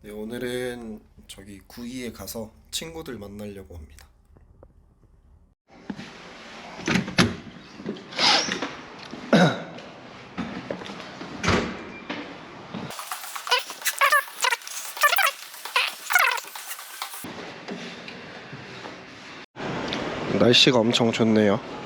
네, 오늘은 저기 구이에 가서 친구들 만나려고 합니다. 날씨가 엄청 좋네요.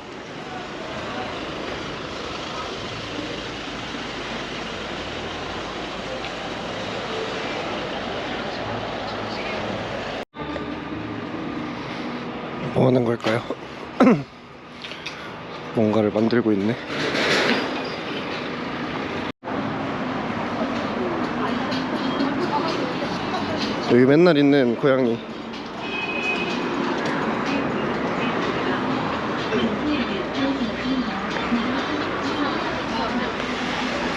뭐 하는 걸까요? 뭔가를 만들고 있네. 여기 맨날 있는 고양이.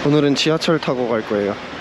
오늘은 지하철 타고 갈 거예요.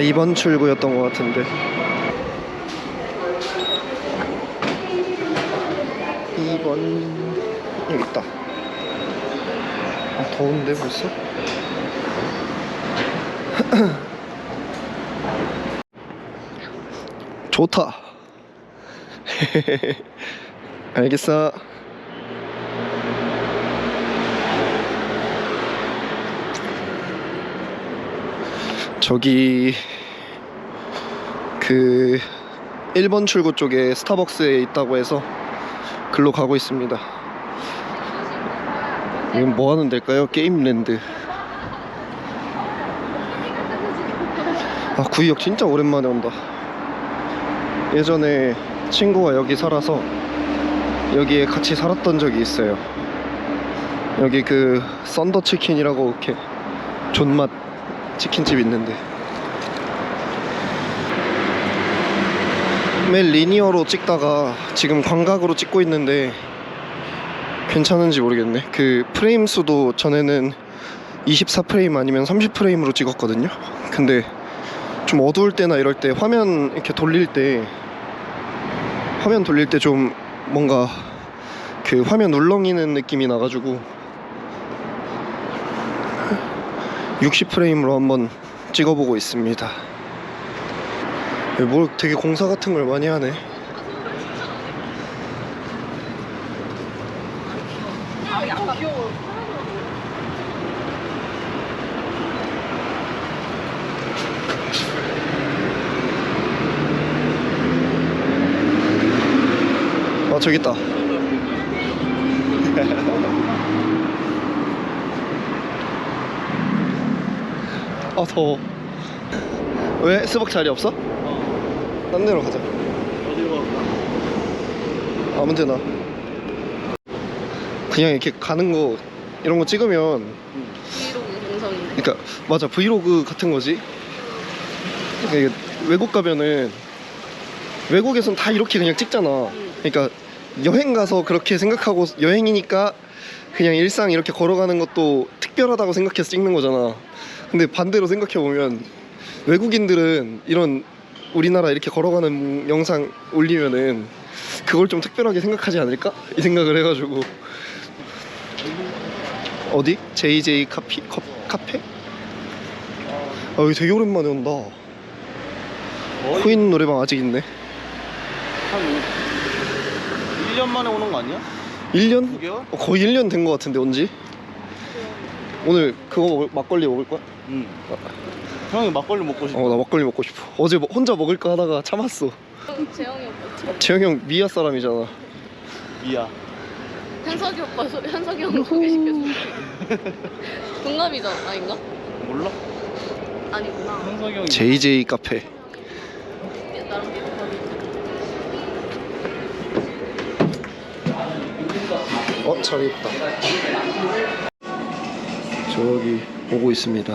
아마 이번 출구였던 것 같은데. 2번 여기 있다. 아, 더운데 벌써? 좋다. 알겠어. 저기 그 1번 출구 쪽에 스타벅스에 있다고 해서 글로 가고 있습니다. 이건 뭐 하는 데일까요? 게임랜드. 아, 구이역 진짜 오랜만에 온다. 예전에 친구가 여기 살아서 여기에 같이 살았던 적이 있어요. 여기 그 썬더 치킨이라고 이렇게 존맛 치킨집 있는데. 매일 리니어로 찍다가 지금 광각으로 찍고 있는데 괜찮은지 모르겠네. 그 프레임 수도 전에는 24프레임 아니면 30프레임으로 찍었거든요. 근데 좀 어두울 때나 이럴 때 화면 이렇게 돌릴 때 화면 돌릴 때 좀 뭔가 그 화면 울렁이는 느낌이 나가지고 60프레임으로 한번 찍어보고 있습니다. 뭘 되게 공사 같은 걸 많이 하네. 아 저기 있다. 아 더워. 왜? 스벅 자리 없어? 딴 데로 가자. 어디로 갈까? 아무 데나. 그냥 이렇게 가는 거 이런 거 찍으면 브이로그 영상인데. 그러니까 맞아. 브이로그 같은 거지. 그러니까 이게 외국 가면은 외국에선 다 이렇게 그냥 찍잖아. 그러니까 여행 가서 그렇게 생각하고 여행이니까 그냥 일상 이렇게 걸어가는 것도 특별하다고 생각해서 찍는 거잖아. 근데 반대로 생각해 보면 외국인들은 이런 우리나라 이렇게 걸어가는 영상 올리면은 그걸 좀 특별하게 생각하지 않을까? 이 생각을 해가지고. 어디? JJ 카피 컵 카페? 아 여기 되게 오랜만에 온다. 코인 노래방 아직 있네. 한 1년 만에 오는 거 아니야? 1년? 9개월? 어, 거의 1년 된거 같은데 언제? 오늘 그거 먹을, 막걸리 먹을 거야? 응. 형이 막걸리 먹고 싶어. 어 나 막걸리 먹고 싶어 어제 뭐- 혼자 먹을까 하다가 참았어 재영이 오빠 재영이 형 미아 사람이잖아 미야. 현석이 오빠 소, 현석이 형 소개시켜줘 동갑이잖아 아닌가? 몰라? 아니구나 형석이 형이. JJ 카페 나랑 비슷하게 어 저기 있다 저기 오고 있습니다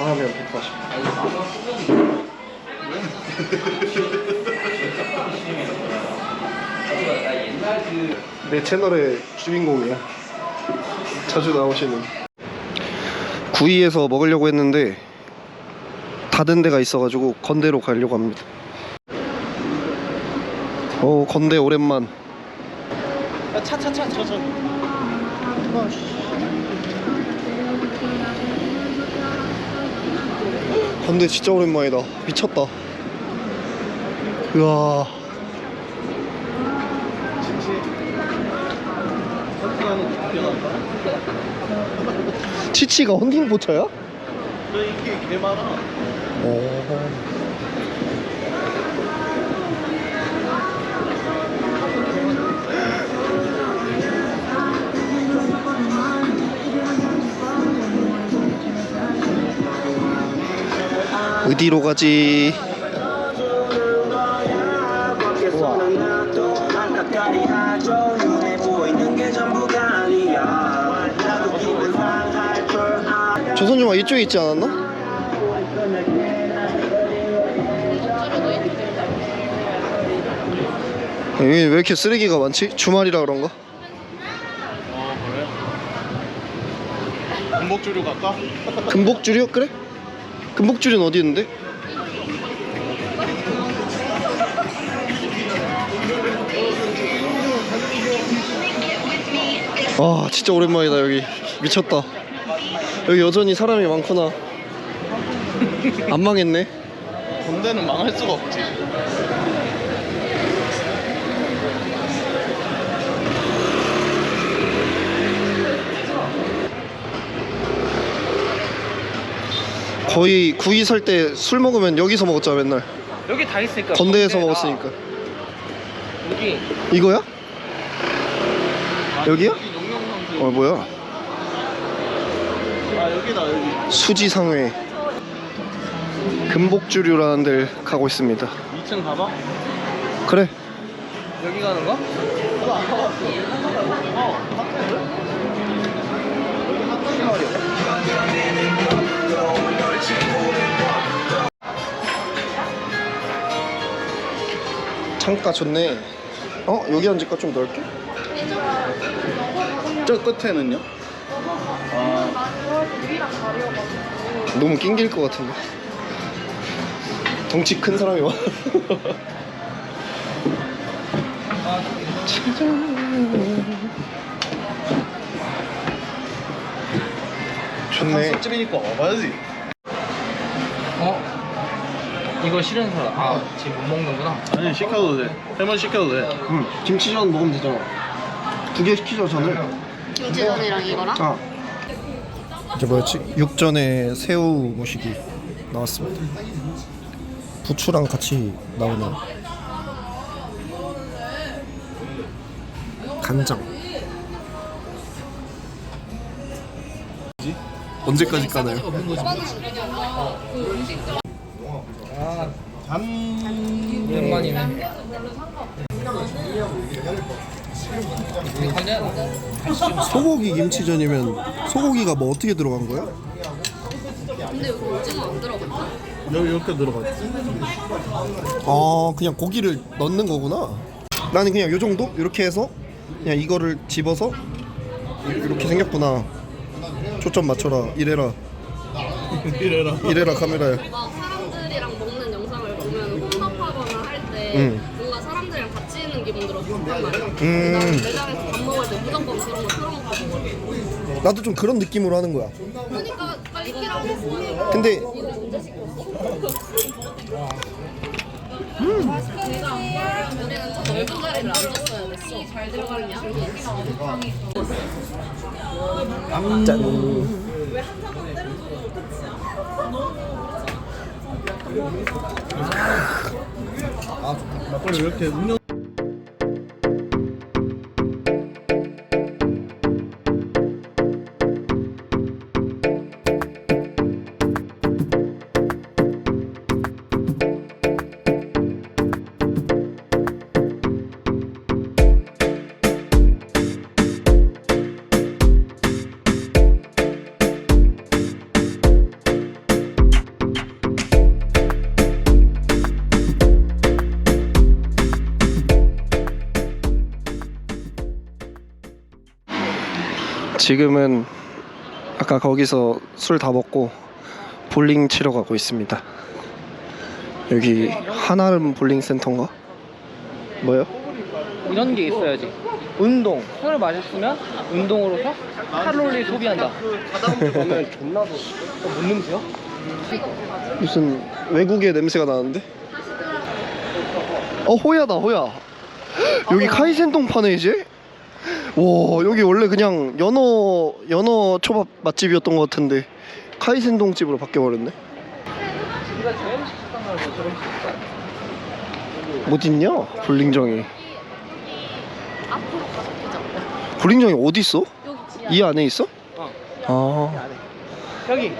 아 하면 140. 내 채널의 주인공이야. 자주 나오시는. 구이에서 먹으려고 했는데 닫은 데가 있어가지고 건대로 가려고 합니다. 오 건대 오랜만. 차차차 저저 건대 진짜 오랜만이다. 미쳤다. 우와. 치치가 헌팅 포차야? 너 이게 개 많아 어. 어디로 가지? 조선중화 이쪽에 있지 않았나? 여기 왜 이렇게 쓰레기가 많지? 주말이라 그런가? 어 그래? 군복주류 갈까? 금복주류? 그래? 금복주류는 어디 있는데? 아 진짜 오랜만이다 여기. 미쳤다. 여기 여전히 사람이 많구나. 안 망했네. 군대는 망할 수가 없지 거의 구이 살때술 먹으면 여기서 먹었잖아 맨날. 여기 다 있으니까. 건대에서 건대나 먹었으니까. 여기. 이거야? 여기야? 어 뭐야? 아 여기다 여기. 수지상회. 금복주류라는 데를 가고 있습니다. 2층 가봐. 그래. 여기 가는 거? 가봤어 어 창가 좋네 어? 여기 앉을까 좀 넓게? 저 끝에는요? 아 너무 낑길 것 같은데 덩치 큰 사람이 와 좋네 집이니까 와봐야지 어? 이거 싫은 사람. 아 지금 못 먹는구나. 아니 시켜도 돼. 해물 시켜도 돼. 응 김치전 먹으면 되잖아. 두 개 시키죠 전을 김치전이랑 이거랑? 아. 이게 뭐였지? 육전에 새우 모시기 나왔습니다. 부추랑 같이 나오는 간장. 언제까지 까나요? 오랜만이네 소고기 김치전이면 소고기가 뭐 어떻게 들어간 거야? 근데 여기 오징어 안 들어갔나? 여기 이렇게 들어가 있지. 아 그냥 고기를 넣는 거구나. 나는 그냥 요 정도? 이렇게 해서 그냥 이거를 집어서 이렇게 생겼구나. 초점 맞춰라. 이래라. 이래라. 이래라 카메라야 막 사람들이랑 먹는 영상을 보면 혼밥하거나 응. 뭔가 사람들이랑 같이 있는 기분 들어서 좋단 말이야. 음. 나는 매장에서 밥 먹을 때 무조건 그런 거 틀어놓고 먹어. 나도 좀 그런 느낌으로 하는 거야 그러니까 빨리 시키라고 했어. 근데 이거 언제 시켰어? 우리는 좀 넓은 자리를 앉았어야 됐어. 잘 들어가냐? 짠 막걸리 왜 이렇게 음료 지금은 아까 거기서 술 다 먹고 볼링 치러 가고 있습니다. 여기 한아름 볼링 센터인가? 뭐요? 이런 게 있어야지. 운동. 술을 마셨으면 운동으로서 칼로리 소비한다. 그러면 존나 더. 뭔 냄새야? 무슨 외국의 냄새가 나는데? 어 호야다 호야. 여기 카이센동 파네 이제? 와 여기 원래 그냥 연어 연어 초밥 맛집이었던 것 같은데 카이센동 집으로 바뀌어버렸네. 있냐? 볼링장이. 앞으로 가서 보자. 볼링장이 어디 있어? 여기 지하. 이 안에 있어? 어. 아 여기.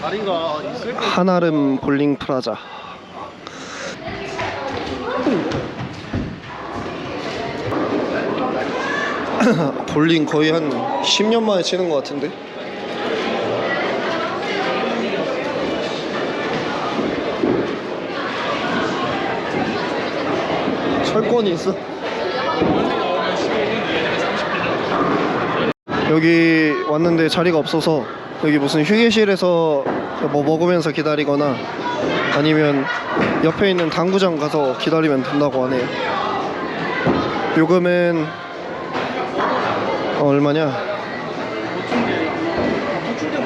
자리가 있을 거 한아름 볼링 프라자. 볼링 거의 한 10년 만에 치는 것 같은데? 철권이 있어? 여기 왔는데 자리가 없어서 여기 무슨 휴게실에서 뭐 먹으면서 기다리거나 아니면 옆에 있는 당구장 가서 기다리면 된다고 하네요. 요금은 어, 얼마냐?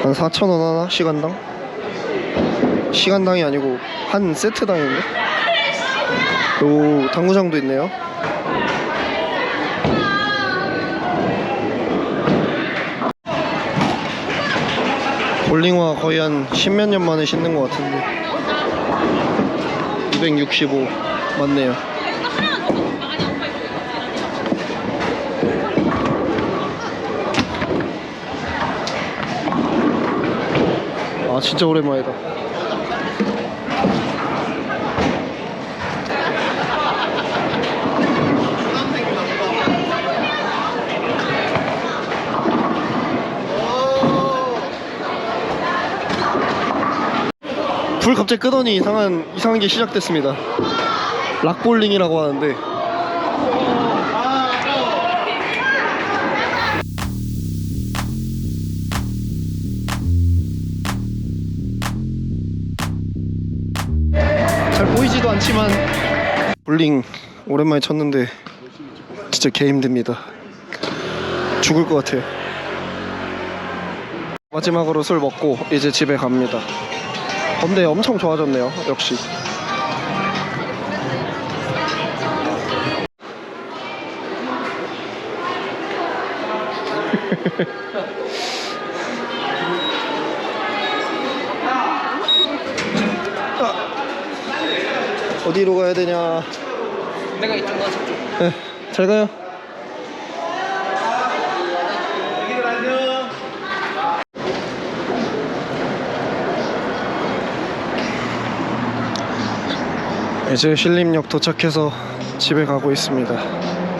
한 4,000원 하나 시간당? 시간당이 아니고 한 세트당인데? 요 당구장도 있네요. 볼링화 거의 한 십몇 년 만에 신는 것 같은데 265 맞네요. 아 진짜 오랜만이다 불 갑자기 끄더니 이상한 이상한 게 시작됐습니다. 락볼링이라고 하는데 잘 보이지도 않지만 볼링 오랜만에 쳤는데 진짜 개 힘듭니다. 죽을 것 같아요. 마지막으로 술 먹고 이제 집에 갑니다. 건데 엄청 좋아졌네요. 역시. 아, 어디로 가야 되냐? 내가 이쪽 가서 쪽. 네, 잘 가요. 이제 신림역 도착해서 집에 가고 있습니다.